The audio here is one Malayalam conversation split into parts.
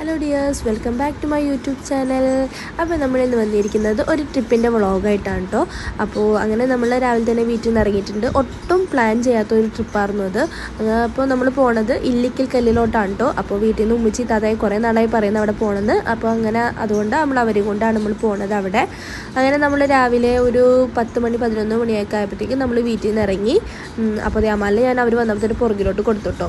Hello dears welcome back to my YouTube channel അപ്പോൾ നമ്മളിന്ന് വന്നിരിക്കുന്നത് ഒരു ട്രിപ്പിന്റെ വ്ളോഗായിട്ടാണ് കേട്ടോ അപ്പോൾ അങ്ങനെ നമ്മൾ രാവിലെ തന്നെ വീട്ടിൽ നിന്ന് ഇറങ്ങിയിട്ടുണ്ട്. ഒട്ടും പ്ലാൻ ചെയ്യാത്ത ഒരു ട്രിപ്പായിരുന്നു അത്. അപ്പോൾ നമ്മൾ പോണത് ഇല്ലിക്കൽ കല്ലിലോട്ടാണ് കേട്ടോ അപ്പോൾ വീട്ടിൽ നിന്ന് ഉമ്മിച്ചി താതായി കുറേ നാളായി പറയുന്നത് അവിടെ പോകണമെന്ന് അപ്പോൾ അങ്ങനെ അതുകൊണ്ട് നമ്മൾ അവരെ കൊണ്ടാണ് നമ്മൾ പോണത് അവിടെ. അങ്ങനെ നമ്മൾ രാവിലെ ഒരു പത്ത് മണി പതിനൊന്ന് മണിയൊക്കെ ആയപ്പോഴത്തേക്കും നമ്മൾ വീട്ടിൽ നിന്ന് ഇറങ്ങി. അപ്പോൾ അപ്പോൾ അമ്മാലെ ഞാൻ അവർ വന്നപ്പോഴത്തേക്ക് പുറകിലോട്ട് കൊടുത്തു കേട്ടോ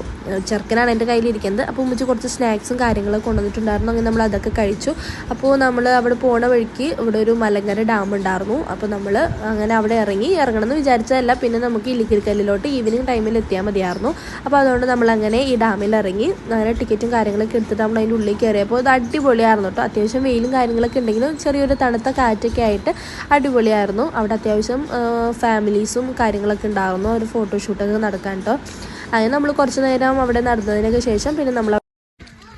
ചെറുക്കനാണ് എന്റെ കയ്യിലിരിക്കുന്നത്. അപ്പോൾ ഉമ്മിച്ച് കുറച്ച് സ്നാക്സും കാര്യങ്ങളൊക്കെ കൊണ്ടുവന്നിട്ടുണ്ടായിരുന്നു അങ്ങനെ നമ്മൾ അതൊക്കെ കഴിച്ചു. അപ്പോൾ നമ്മൾ അവിടെ പോണ വഴിക്ക് ഇവിടെ ഒരു മലങ്കര ഡാം ഉണ്ടായിരുന്നു. അപ്പോൾ നമ്മൾ അങ്ങനെ അവിടെ ഇറങ്ങി ഇറങ്ങണം എന്ന് വിചാരിച്ചതല്ല. പിന്നെ നമുക്ക് ഇല്ലിക്കിരിക്കല്ലിലോട്ട് ഈവനിങ് ടൈമിൽ എത്തിയാൽ മതിയായിരുന്നു. അപ്പോൾ അതുകൊണ്ട് നമ്മൾ അങ്ങനെ ഈ ഡാമിൽ ഇറങ്ങി അങ്ങനെ ടിക്കറ്റും കാര്യങ്ങളൊക്കെ എടുത്തിട്ട് നമ്മൾ അതിന്റെ ഉള്ളിൽ കയറിയപ്പോൾ അത് അടിപൊളിയായിരുന്നു കേട്ടോ. അത്യാവശ്യം വെയിലും കാര്യങ്ങളൊക്കെ ഉണ്ടെങ്കിലും ചെറിയൊരു തണുത്ത കാറ്റൊക്കെ ആയിട്ട് അടിപൊളിയായിരുന്നു. അവിടെ അത്യാവശ്യം ഫാമിലീസും കാര്യങ്ങളൊക്കെ ഉണ്ടായിരുന്നു. ഒരു ഫോട്ടോഷൂട്ടൊക്കെ നടക്കാൻ കേട്ടോ. അങ്ങനെ നമ്മൾ കുറച്ച് നേരം അവിടെ നടന്നതിനൊക്കെ ശേഷം പിന്നെ നമ്മൾ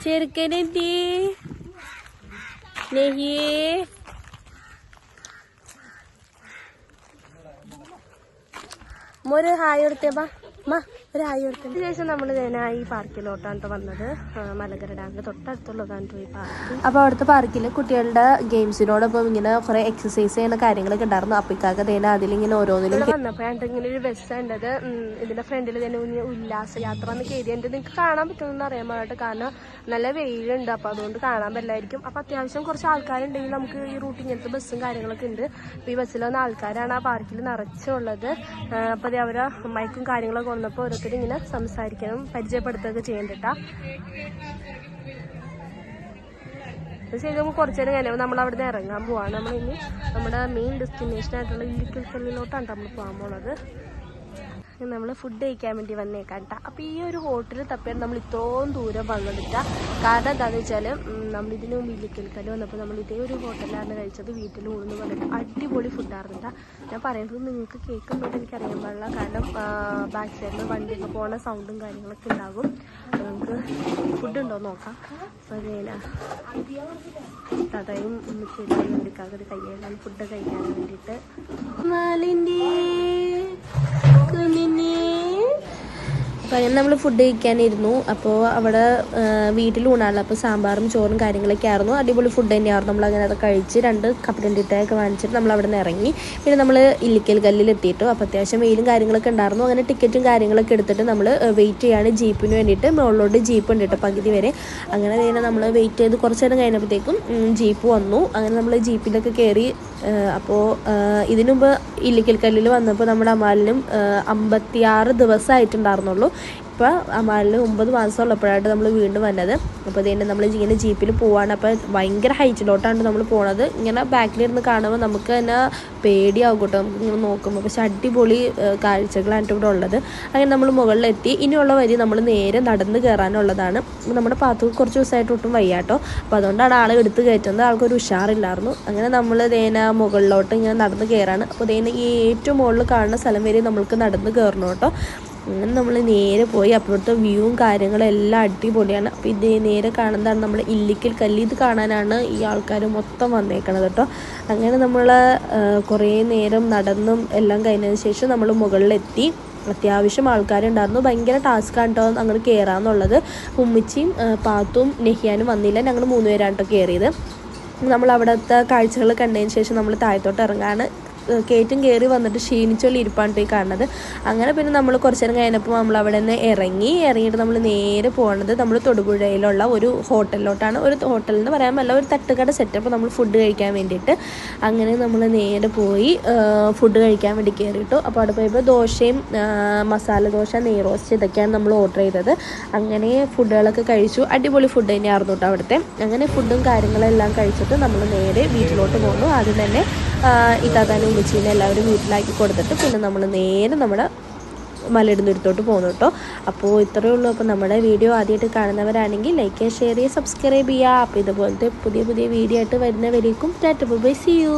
ചെറുക്കനെത്തി നെഹിയേ മോര് ഹായ് കൊടുത്തേ ബാ മാ ഒരു ഹായ് കൊടുത്തേ ശേഷം നമ്മൾ ഈ പാർക്കിലോട്ടാണ് ട്ടോ വന്നത് മലകര ഡാമിന്റെ തൊട്ടടുത്തുള്ളതാണ് ട്ടോ ഈ പാർക്ക്. അപ്പോൾ അവിടുത്തെ പാർക്കിൽ കുട്ടികളുടെ ഗെയിംസിനോടൊപ്പം ഇങ്ങനെ കുറെ എക്സസൈസ് ചെയ്യുന്ന കാര്യങ്ങളൊക്കെ ഉണ്ടായിരുന്നു. അപ്പിക്കാക്ക തേന അതിലിങ്ങനെ ഓരോന്നിലും വന്നപ്പോഴാണ് ഇങ്ങനെ ഒരു ബസ് ഉണ്ടത് ഇതിന്റെ ഫ്രണ്ടിൽ തന്നെ ഉല്ലാസ യാത്ര എന്ന് കയറിയത് നിങ്ങൾക്ക് കാണാൻ പറ്റുമെന്ന് അറിയാൻ പാടായിട്ട് കാരണം നല്ല വെയിലുണ്ട്. അപ്പോൾ അതുകൊണ്ട് കാണാൻ പറ്റില്ലായിരിക്കും. അപ്പോൾ അത്യാവശ്യം കുറച്ച് ആൾക്കാരുണ്ടെങ്കിൽ നമുക്ക് ഈ റൂട്ട് ഇങ്ങനത്തെ ബസ്സും കാര്യങ്ങളൊക്കെ ഉണ്ട്. അപ്പോൾ ഈ ബസ്സിൽ വന്ന ആൾക്കാരാണ് ആ പാർക്കിൽ നിറച്ചുള്ളത്. അപ്പോൾ അതേ അവരെ മൈക്കും കാര്യങ്ങളൊക്കെ വന്നപ്പോൾ ഓരോരുത്തരും ഇങ്ങനെ സംസാരിക്കണം പരിചയപ്പെടുത്തുകയൊക്കെ ചെയ്യണ്ടിട്ടാ. ശരി നമുക്ക് കുറച്ചു നേരം കഴിയുമ്പോൾ നമ്മൾ അവിടെ നിന്ന് ഇറങ്ങാൻ പോവാണ്. നമ്മൾ ഇനി നമ്മുടെ മെയിൻ ഡെസ്റ്റിനേഷൻ ആയിട്ടുള്ള ഇല്ലിക്കൽ കല്ലിലോട്ടാണ് നമ്മൾ പോകാൻ പോണത്. നമ്മൾ ഫുഡ് കഴിക്കാൻ വേണ്ടി വന്നേക്കാം കേട്ടോ ഈ ഒരു ഹോട്ടൽ തപ്പിയാൽ നമ്മൾ ഇത്രയും ദൂരം വന്നിട്ട കാരണം എന്താണെന്ന് വെച്ചാൽ നമ്മൾ ഇതിന് മുമ്പ് ഇല്ലിക്കൽക്കൽ വന്നപ്പോൾ നമ്മൾ ഇതേ ഒരു ഹോട്ടലിലാണ് കഴിച്ചത് വീട്ടിൽ ഊണെന്ന് പറഞ്ഞിട്ട് അടിപൊളി ഫുഡായിരുന്നു കേട്ടോ ഞാൻ പറയുന്നത് നിങ്ങൾക്ക് കേൾക്കുന്നുണ്ട് എനിക്കറിയാൻ പാടില്ല. കാരണം ബാക്ക് സൈഡിൽ വണ്ടിയൊക്കെ പോണ സൗണ്ടും കാര്യങ്ങളൊക്കെ ഉണ്ടാകും. നമുക്ക് ഫുഡ് ഉണ്ടോ നോക്കാം. അപ്പോൾ അതേനാ തതയും ഉമ്മച്ചിയുടെ വേണ്ടിക്കാകെ കയ്യെല്ലാം ഫുഡ് കഴിക്കാൻ വേണ്ടിയിട്ട്. അപ്പോൾ അങ്ങനെ നമ്മൾ ഫുഡ് കഴിക്കാനിരുന്നു. അപ്പോൾ അവിടെ വീട്ടിൽ ഊണാണല്ലോ. അപ്പോൾ സാമ്പാറും ചോറും കാര്യങ്ങളൊക്കെ ആയിരുന്നു. അടിപൊളി ഫുഡ് തന്നെയായിരുന്നു. നമ്മൾ അങ്ങനെ അത് കഴിച്ച് രണ്ട് കപ്പലണ്ടിട്ടയൊക്കെ വാങ്ങിച്ചിട്ട് നമ്മൾ അവിടെ നിന്ന് ഇറങ്ങി. പിന്നെ നമ്മൾ ഇല്ലിക്കൽ കല്ലിൽ എത്തിയിട്ടു അപ്പോൾ അത്യാവശ്യം വെയിലും കാര്യങ്ങളൊക്കെ ഉണ്ടായിരുന്നു. അങ്ങനെ ടിക്കറ്റും കാര്യങ്ങളൊക്കെ എടുത്തിട്ട് നമ്മൾ വെയിറ്റ് ചെയ്യാണ് ജീപ്പിന് വേണ്ടിയിട്ട്. മുകളിലോട്ട് ജീപ്പ് ഉണ്ട് കേട്ടോ പകുതി വരെ. അങ്ങനെ തന്നെ നമ്മൾ വെയിറ്റ് ചെയ്ത് കുറച്ച് നേരം കഴിഞ്ഞപ്പോഴത്തേക്കും ജീപ്പ് വന്നു. അങ്ങനെ നമ്മൾ ജീപ്പിലൊക്കെ കയറി അപ്പോൾ ഇതിനുമുമ്പ് ഇല്ലിക്കൽക്കല്ലിൽ ഇല്ലിക്കൽ കല്ലിൽ വന്നപ്പോൾ നമ്മുടെ അമാലിനും അമ്പത്തിയാറ് ദിവസമായിട്ടുണ്ടായിരുന്നുള്ളൂ ഇപ്പോൾ അമാലിന് ഒമ്പത് മാസം ഉള്ളപ്പോഴായിട്ട് നമ്മൾ വീണ്ടും വന്നത്. അപ്പോൾ ഇതന്നെ നമ്മൾ ഇങ്ങനെ ജീപ്പിൽ പോവാണ്. അപ്പോൾ ഭയങ്കര ഹൈറ്റിലോട്ടാണ് നമ്മൾ പോണത്. ഇങ്ങനെ ബാക്കിലിരുന്ന് കാണുമ്പോൾ നമുക്ക് തന്നെ പേടിയാവും കേട്ടോ ഇങ്ങനെ നോക്കുമ്പോൾ പക്ഷെ അടിപൊളി കാഴ്ചകളാണ് ഇവിടെ ഉള്ളത്. അങ്ങനെ നമ്മൾ മുകളിലെത്തി. ഇനിയുള്ള വരി നമ്മൾ നേരെ നടന്ന് കയറാനുള്ളതാണ് അപ്പോൾ നമ്മുടെ പാത്തു കുറച്ച് ദിവസമായിട്ട് ഒട്ടും വയ്യാട്ടോ. അപ്പോൾ അതുകൊണ്ടാണ് ആളെ എടുത്ത് കയറ്റുന്നത്. ആൾക്കൊരു ഉഷാറില്ലായിരുന്നു. അങ്ങനെ നമ്മൾ ദേന മുകളിലോട്ട് ഇങ്ങനെ നടന്ന് കയറാണ് അപ്പോൾ ഈ ഏറ്റവും മുകളിൽ കാണുന്ന സ്ഥലം വരെ നമ്മൾക്ക് നടന്ന് കയറണം കേട്ടോ അങ്ങനെ നമ്മൾ നേരെ പോയി അപ്പുറത്തെ വ്യൂവും കാര്യങ്ങളും എല്ലാം അടിപൊളിയാണ്. അപ്പോൾ ഇത് നേരെ കാണുന്നതാണ് നമ്മൾ ഇല്ലിക്കൽ കല്ല്. ഇത് കാണാനാണ് ഈ ആൾക്കാർ മൊത്തം വന്നേക്കണത് കേട്ടോ. അങ്ങനെ നമ്മൾ കുറേ നേരം നടന്നും എല്ലാം കഴിഞ്ഞതിന് ശേഷം നമ്മൾ മുകളിലെത്തി. അത്യാവശ്യം ആൾക്കാരുണ്ടായിരുന്നു. ഭയങ്കര ടാസ്ക്കാണ് കേട്ടോ അങ്ങോട്ട് കയറാന്നുള്ളത് ഉമ്മിച്ചിയും പാത്തും നെഹിയാനും വന്നില്ല. ഞങ്ങൾ മൂന്നുപേരാണ് കേട്ടോ കയറിയത് നമ്മൾ അവിടുത്തെ കാഴ്ചകൾ കണ്ടതിന് ശേഷം നമ്മൾ താഴത്തോട്ട് ഇറങ്ങാണ്. കയറ്റും കയറി വന്നിട്ട് ക്ഷീണിച്ചുള്ള ഇരിപ്പാണ് ഈ കാണുന്നത്. അങ്ങനെ പിന്നെ നമ്മൾ കുറച്ച് നേരം കഴിഞ്ഞപ്പോൾ നമ്മൾ അവിടെ നിന്ന് ഇറങ്ങി ഇറങ്ങിയിട്ട് നമ്മൾ നേരെ പോകുന്നത് നമ്മൾ തൊടുപുഴയിലുള്ള ഒരു ഹോട്ടലിലോട്ടാണ്. ഒരു ഹോട്ടൽ എന്ന് പറയാൻ പറ്റില്ല ഒരു തട്ടുകട സെറ്റപ്പ് നമ്മൾ ഫുഡ് കഴിക്കാൻ വേണ്ടിയിട്ട്. അങ്ങനെ നമ്മൾ നേരെ പോയി ഫുഡ് കഴിക്കാൻ വേണ്ടി കയറിയിട്ടു അപ്പോൾ അവിടെ പോയപ്പോൾ ദോശയും മസാല ദോശ നെയ്റോസ്റ്റ് ഇതൊക്കെയാണ് നമ്മൾ ഓർഡർ ചെയ്തത്. അങ്ങനെ ഫുഡുകളൊക്കെ കഴിച്ചു. അടിപൊളി ഫുഡ് തന്നെയായിരുന്നു കേട്ടോ അവിടുത്തെ. അങ്ങനെ ഫുഡും കാര്യങ്ങളെല്ലാം കഴിച്ചിട്ട് നമ്മൾ നേരെ വീട്ടിലോട്ട് പോന്നു. ആദ്യം തന്നെ ഇത്താത്താനും ഉമ്മച്ചീനെ എല്ലാവരും വീട്ടിലാക്കി കൊടുത്തിട്ട് പിന്നെ നമ്മൾ നേരെ നമ്മുടെ മലയിടുന്നിടത്തോട്ട് പോകുന്നു കേട്ടോ. അപ്പോൾ ഇത്രയേ ഉള്ളൂ. അപ്പോൾ നമ്മുടെ വീഡിയോ ആദ്യമായിട്ട് കാണുന്നവരാണെങ്കിൽ ലൈക്ക് ഷെയർ ചെയ്യുക സബ്സ്ക്രൈബ് ചെയ്യുക അപ്പോൾ ഇതുപോലത്തെ പുതിയ പുതിയ വീഡിയോ ആയിട്ട് വരുന്നവരേക്കും ടാറ്റ ബൈ സി യു